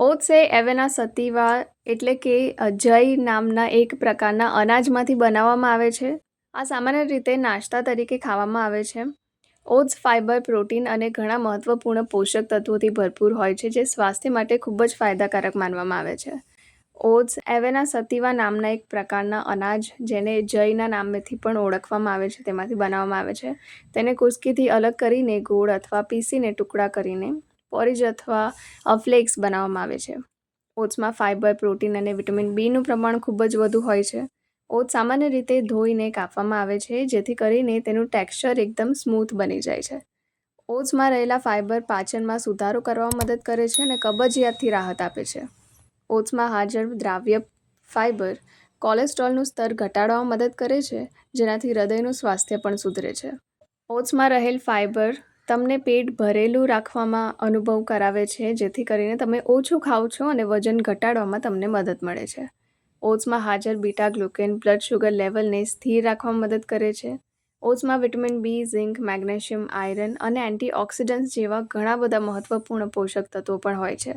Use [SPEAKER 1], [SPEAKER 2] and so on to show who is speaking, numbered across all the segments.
[SPEAKER 1] Oats એ એવેના સતીવા એટલે કે અજય જય નામના એક પ્રકારના અનાજમાંથી બનાવવામાં આવે છે. આ સામાન્ય રીતે નાસ્તા તરીકે ખાવામાં આવે છે. ઓટ્સ ફાઇબર પ્રોટીન અને ઘણા મહત્વપૂર્ણ પોષક તત્વોથી ભરપૂર હોય છે, જે સ્વાસ્થ્ય માટે ખૂબ જ ફાયદાકારક માનવામાં આવે છે. ઓટ્સ એવેના સતીવા નામના એક પ્રકારના અનાજ, જેને જયના નામેથી પણ ઓળખવામાં આવે છે, તેમાંથી બનાવવામાં આવે છે. તેને કુસ્કીથી અલગ કરીને ગોળ અથવા પીસીને ટુકડા કરીને પોરીજ અથવા ફ્લેક્સ બનાવવામાં આવે છે. ઓટ્સમાં ફાઇબર પ્રોટીન અને વિટામિન બીનું પ્રમાણ ખૂબ જ વધુ હોય છે. ઓટ્સ સામાન્ય રીતે ધોઈને કાપવામાં આવે છે, જેથી કરીને તેનું ટેક્સચર એકદમ સ્મૂથ બની જાય છે. ઓટ્સમાં રહેલા ફાઇબર પાચનમાં સુધારો કરવામાં મદદ કરે છે અને કબજિયાતથી રાહત આપે છે. ઓટ્સમાં હાજર દ્રાવ્ય ફાઇબર કોલેસ્ટ્રોલનું સ્તર ઘટાડવામાં મદદ કરે છે, જેનાથી હૃદયનું સ્વાસ્થ્ય પણ સુધરે છે. ઓટ્સમાં રહેલ ફાઇબર તમને પેટ ભરેલું રાખવામાં અનુભવ કરાવે છે, જેથી કરીને તમે ઓછું ખાઓ છો અને વજન ઘટાડવામાં તમને મદદ મળે છે. ઓટ્સમાં હાજર બીટા ગ્લુકેન, બ્લડ શુગર લેવલને સ્થિર રાખવામાં મદદ કરે છે. ઓટ્સમાં vitamin B, zinc, magnesium, iron અને એન્ટીઓક્સિડન્ટ્સ જેવા ઘણા બધા મહત્વપૂર્ણ પોષક તત્વો પણ હોય છે.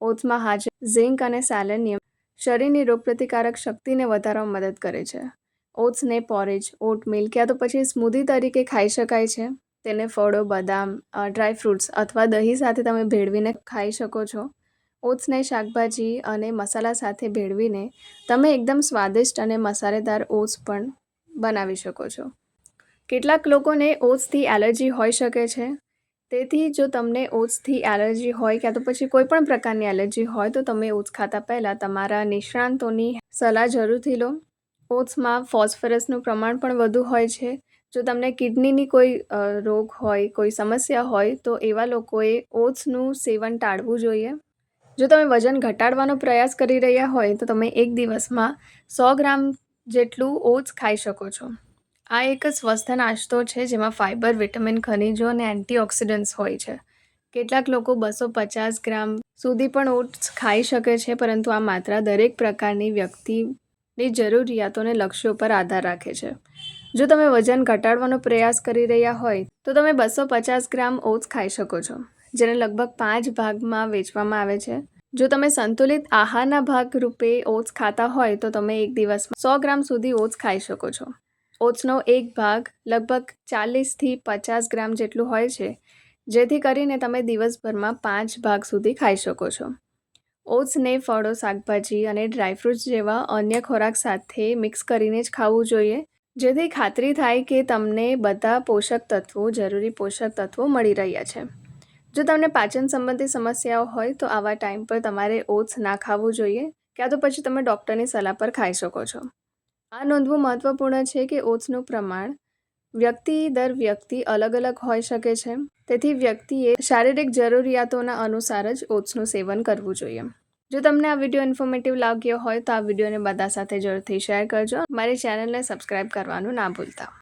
[SPEAKER 1] ઓટ્સમાં હાજર ઝિંક અને સેલેનિયમ શરીરની રોગપ્રતિકારક શક્તિને વધારવામાં મદદ કરે છે. ઓટ્સને પોરેજ, ઓટ મિલ્ક યા તો પછી સ્મૂધી તરીકે ખાઈ શકાય છે. તેને ફળો, બદામ ડ્રાય ફ્રૂટ્સ અથવા દહીં સાથે તમે ભેળવીને ખાઈ શકો છો. ઓટ્સને શાકભાજી અને મસાલા સાથે ભેળવીને તમે એકદમ સ્વાદિષ્ટ અને મસાલેદાર ઓટ્સ પણ બનાવી શકો છો. કેટલાક લોકોને ઓટ્સથી એલર્જી હોઈ શકે છે. તેથી જો તમને ઓટ્સથી એલર્જી હોય ક્યાં તો પછી કોઈ પણ પ્રકારની એલર્જી હોય તો તમે ઓટ્સ ખાતા પહેલાં તમારા નિષ્ણાંતોની સલાહ જરૂરથી લો. ઓટ્સમાં ફોસ્ફરસનું પ્રમાણ પણ વધુ હોય છે. જો તમને કિડનીની કોઈ રોગ હોય, કોઈ સમસ્યા હોય, તો એવા લોકોએ ઓટ્સનું સેવન ટાળવું જોઈએ. જો તમે વજન ઘટાડવાનો પ્રયાસ કરી રહ્યા હોય, તો તમે એક દિવસમાં સો ગ્રામ જેટલું ઓટ્સ ખાઈ શકો છો. આ એક સ્વસ્થ નાસ્તો છે, જેમાં ફાઇબર વિટામિન, ખનિજો અને એન્ટીઓક્સિડન્ટ્સ હોય છે. કેટલાક લોકો બસો પચાસ ગ્રામ સુધી પણ ઓટ્સ ખાઈ શકે છે, પરંતુ આ માત્રા દરેક પ્રકારની વ્યક્તિની જરૂરિયાતોને લક્ષ્યો પર આધાર રાખે છે. જો તમે વજન ઘટાડવાનો પ્રયાસ કરી રહ્યા હોય, તો તમે બસો પચાસ ગ્રામ ઓટ્સ ખાઈ શકો છો, જેને લગભગ પાંચ ભાગમાં વેચવામાં આવે છે. જો તમે સંતુલિત આહારના ભાગ રૂપે ઓટ્સ ખાતા હોય, તો તમે એક દિવસમાં સો ગ્રામ સુધી ઓટ્સ ખાઈ શકો છો. ઓટ્સનો એક ભાગ લગભગ ચાલીસથી પચાસ ગ્રામ જેટલું હોય છે, જેથી કરીને તમે દિવસભરમાં પાંચ ભાગ સુધી ખાઈ શકો છો. ઓટ્સને ફળો, શાકભાજી અને ડ્રાયફ્રૂટ્સ જેવા અન્ય ખોરાક સાથે મિક્સ કરીને જ ખાવું જોઈએ, જેથી ખાતરી થાય કે તમને બધા પોષક તત્વો, જરૂરી પોષક તત્વો મળી રહ્યા છે. જો તમને પાચન સંબંધી સમસ્યાઓ હોય, તો આવા ટાઈમ પર તમારે ઓટ્સ ના ખાવું જોઈએ, ક્યાં તો પછી તમે ડૉક્ટરની સલાહ પર ખાઈ શકો છો. આ નોંધવું મહત્વપૂર્ણ છે કે ઓટ્સનું પ્રમાણ વ્યક્તિ દર વ્યક્તિ અલગ અલગ હોઈ શકે છે. તેથી વ્યક્તિએ શારીરિક જરૂરિયાતોના અનુસાર જ ઓટ્સનું સેવન કરવું જોઈએ. જો તમને આ વીડિયો ઇન્ફોર્મેટિવ લાગ્યો હોય તો આ વિડીયોને બધા સાથે જરૂરથી શેર કરજો. મારી ચેનલને સબસ્ક્રાઈબ કરવાનું ના ભૂલતા.